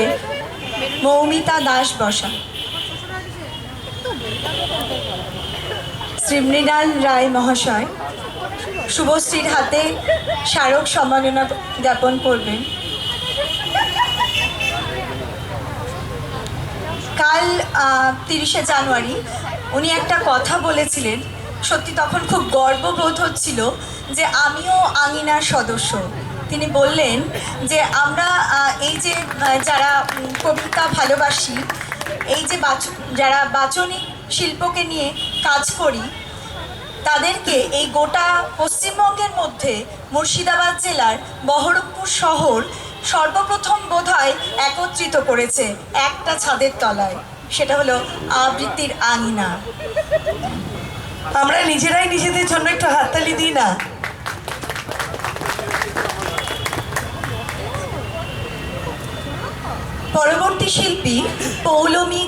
করবে মৌমিতা দাস বসা। শ্রী মৃণাল রায় মহাশয়, শুভশ্রীর হাতে স্মারক সম্মাননা জ্ঞাপন করবেন। কাল তিরিশে জানুয়ারি উনি একটা কথা বলেছিলেন, সত্যি তখন খুব গর্ববোধ হচ্ছিল যে আমিও আঙিনার সদস্য। তিনি বললেন যে আমরা এই যে যারা কবিতা ভালোবাসি, এই যে বাচ, যারা বাচনিক শিল্পকে নিয়ে কাজ করি, তাদেরকে এই গোটা পশ্চিমবঙ্গের মধ্যে মুর্শিদাবাদ জেলার বহরমপুর শহর সর্বপ্রথম বোধহয় একত্রিত করেছে একটা ছাদের তলায়। সেটা হলো আবৃত্তির আঙিনা। আমরা নিজেরাই নিজেদের জন্য একটু হাততালি দিই না? পরবর্তী শিল্পী পৌলমী